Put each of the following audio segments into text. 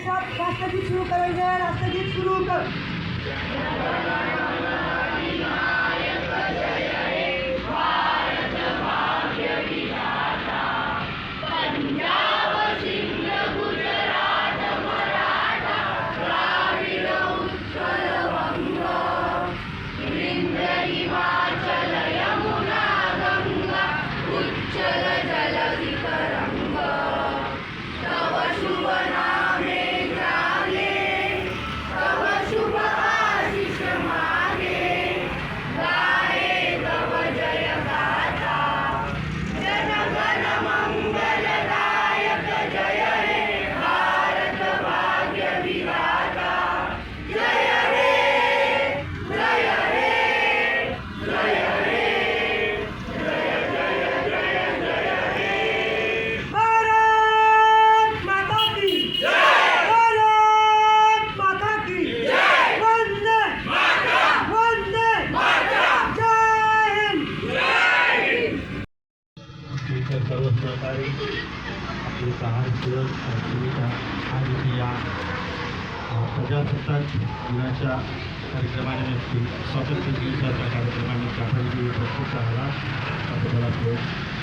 एक साथ राष्ट्रगीत शुरू करेंगे राष्ट्रगीत शुरू कर. प्रजासत्ताक दिनाच्या कार्यक्रमानिमित्त स्वातंत्र्य दिवसाच्या कार्यक्रमानिमित्त आपण जे उपस्थित आहात त्याबद्दल आपले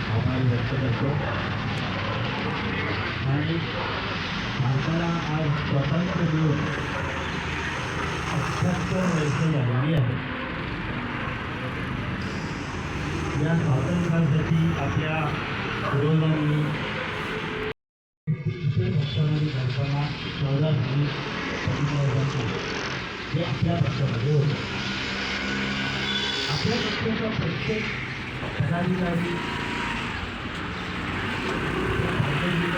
आभार व्यक्त करतो आणि भारताला आज स्वातंत्र्य दिवस अठ्ठ्याहत्तर वर्ष झालेली आहे या स्वातंत्र्यासाठी आपल्या पूर्वजांनी चौदा जुलै पंधरा हे आपल्या पक्षामध्ये होतं. आपल्या पक्षाचा प्रत्येक पदाधिकारी भारतीय जी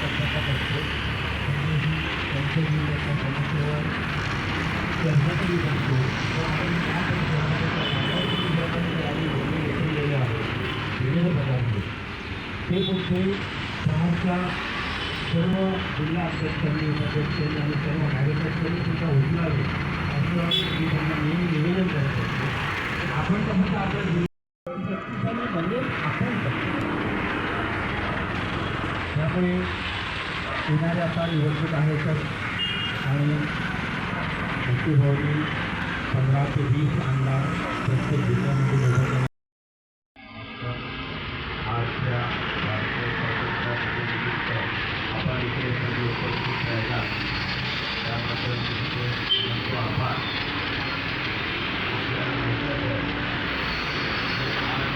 चर्चा करतो म्हणजे ही त्यांच्या जिल्ह्याच्या समस्येवर चर्चा केली जातो ते मुद्दे शहराच्या सर्व जिल्हा अध्यक्षांनी उपाध्यक्षांनी आणि सर्व कार्यकर्त्यांनी सुद्धा उचलावे असं मी त्यांना नेहमी निवेदन करतो. आपण तर फक्त आपल्या शक्तिशाली म्हणजे आपण त्यामुळे येणाऱ्या आता निवडणूक आहे तर आणि मृत्यूभवनी पंधरा ते वीस आमदार प्रत्येक जिल्ह्यामध्ये निवडणूक आजच्या भारतीय स्वातंत्र्यानिमित्त आपण इथे सगळे उपस्थित राहिला त्याबद्दल तुमचे मनतो आभार आपल्याला माहितच आहे की आज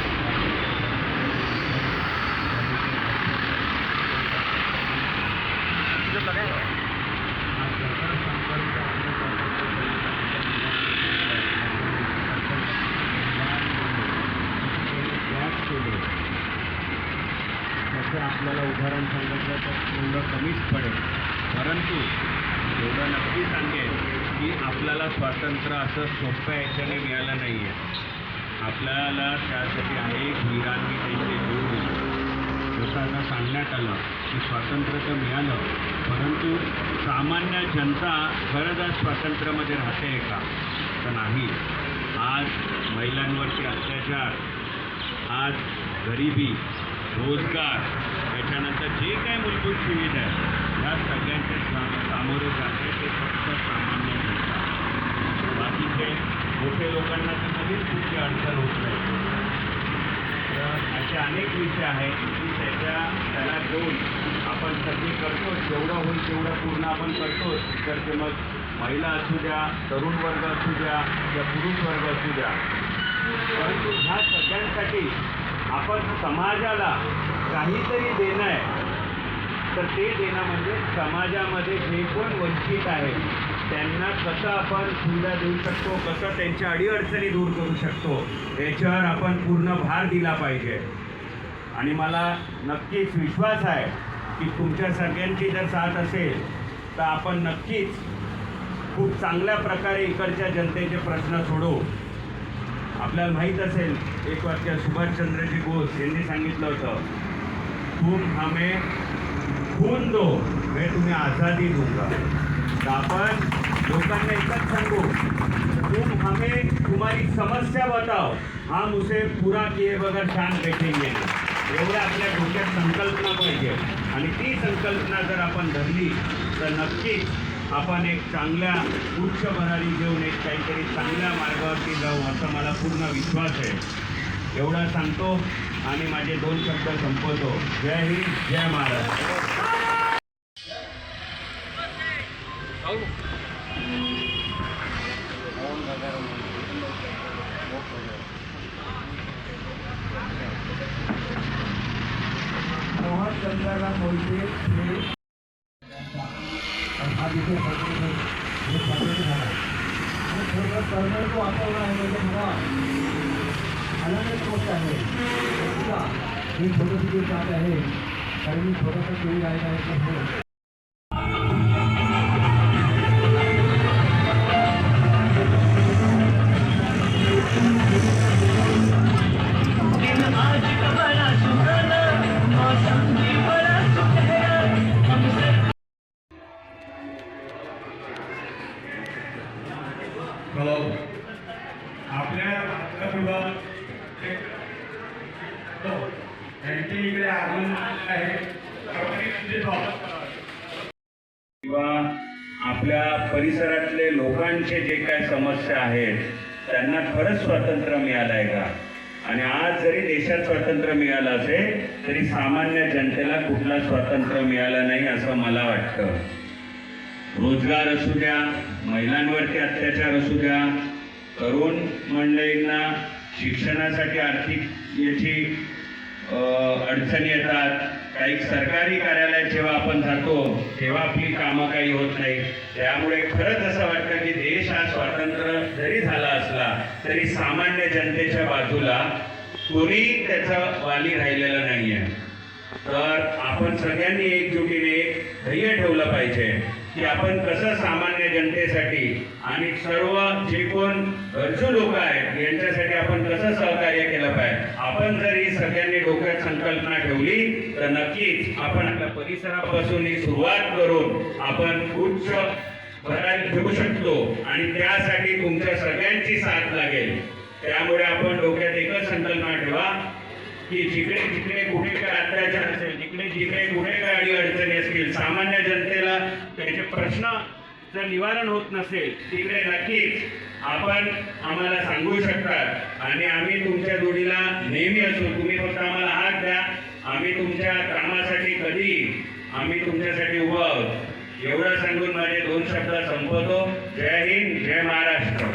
आज सरकार संपर्क आपल्या स्वातंत्र्य उदाहरण सांगितलं तर एवढं कमीच पडेल. परंतु एवढं नक्की सांगेल की आपल्याला स्वातंत्र्य असं सोप्या याच्याने मिळालं नाही आहे आपल्याला त्यासाठी अनेक वीरांनी त्यांचे जीव दिले. जसं सांगण्यात आलं की स्वातंत्र्य तर मिळालं परंतु सामान्य जनता खरंच आज स्वातंत्र्यामध्ये राहते का? तर नाही. आज महिलांवरचे अत्याचार आज गरिबी रोजगार. त्याच्यानंतर जे काही मूलभूत सुविधा आहे ह्या सगळ्यांचे सा- सामोरे जाते ते फक्त सामान्य बाकीचे मोठे लोकांना तर कधीच तुमची अडचण होत नाही. तर असे अनेक विषय आहेत की त्याच्या त्याला घेऊन आपण सगळे करतो जेवढं होईल तेवढं पूर्ण आपण करतो तर ते मग महिला असू द्या तरुण वर्ग असू द्या किंवा पुरुष वर्ग असू द्या. परंतु ह्या सगळ्यांसाठी आपण समाजाला काहीतरी देणं आहे. तर ते देणं म्हणजे समाजामध्ये जे कोण वंचित आहे त्यांना कसं आपण सुविधा देऊ शकतो कसं त्यांच्या अडीअडचणी दूर करू शकतो याच्यावर आपण पूर्ण भार दिला पाहिजे. आणि मला नक्कीच विश्वास आहे की तुमच्या सगळ्यांची जर साथ असेल तर आपण नक्कीच खूप चांगल्या प्रकारे इकडच्या जनतेचे प्रश्न सोडवू. आपल्याला माहीत असेल एक वाक्य सुभाषचंद्रजी बोस यांनी सांगितलं होतं तुम हमें खून दो मैं तुम्ही आझादी दूंगा. तर आपण लोकांना एकच सांगू तुम हमें तुम्हारी समस्या बताओ हम उसे पुरा किए बगैर शान भेटेंगे एवढ्या आपल्या डोक्यात संकल्पना पाहिजे. आणि ती संकल्पना जर आपण धरली तर नक्कीच आपण एक चांगल्या उच्च भरारी घेऊन एक काहीतरी चांगल्या मार्गावरती जाऊ असा मला पूर्ण विश्वास आहे. एवढा सांगतो आणि माझे दोन शब्द संपवतो. जय हिंद जय महाराज. मोहन चंद्रकांत मोहिते हे तिथे हे झाला आणि थोडं वातावरण आहे म्हणजे मला आनंदच गोष्ट आहे मी जात आहे कारण मी छोटासा केळी आहे आपल्या परिसरातले लोकांचे जे काय समस्या आहेत त्यांना खरंच स्वातंत्र्य मिळालं आहे का? आणि आज जरी देशात स्वातंत्र्य मिळालं असेल तरी सामान्य जनतेला कुठला स्वातंत्र्य मिळालं नाही असं मला वाटतं. रोजगार असू द्या महिलांवरती अत्याचार असू द्या तरुण मंडळींना शिक्षणासाठी आर्थिक याची अडचणी येतात. काही सरकारी कार्यालयात जेव्हा आपण जातो तेव्हा आपली कामं काही होत नाही. त्यामुळे खरंच असं वाटतं की देश हा स्वातंत्र्य जरी झाला असला तरी सामान्य जनतेच्या बाजूला कोणी त्याचं वाली राहिलेलं नाही आहे तर आपण सगळ्यांनी एकजुटीने एक ध्येय ठेवलं पाहिजे. की आपण कसं सामान्य जनतेसाठी आणि सर्व जे कोण गरजू लोक आहेत यांच्यासाठी आपण कसं सहकार्य केलं पाहिजे? आपण जर ही सगळ्यांनी डोक्यात संकल्पना ठेवली तर नक्कीच आपण आपल्या परिसरापासून ही सुरुवात करून आपण उच्च भरायला घेऊ शकतो आणि त्यासाठी तुमच्या सगळ्यांची साथ लागेल. त्यामुळे आपण डोक्यात एकच संकल्पना ठेवा की जिकडे जिकडे कुठे काय अत्याचार असेल जिकडे जिकडे कुठे काय अडचणी असतील सामान्य जनतेला त्याचे प्रश्न जर निवारण होत नसेल तिकडे नक्कीच आपण आम्हाला सांगू शकतात. आणि आम्ही तुमच्या जोडीला नेहमी असू तुम्ही फक्त आम्हाला हात द्या. आम्ही तुमच्या कामासाठी कधी आम्ही तुमच्यासाठी उभं आहोत. एवढं सांगून माझे दोन शब्द संपवतो. जय हिंद जय महाराष्ट्र.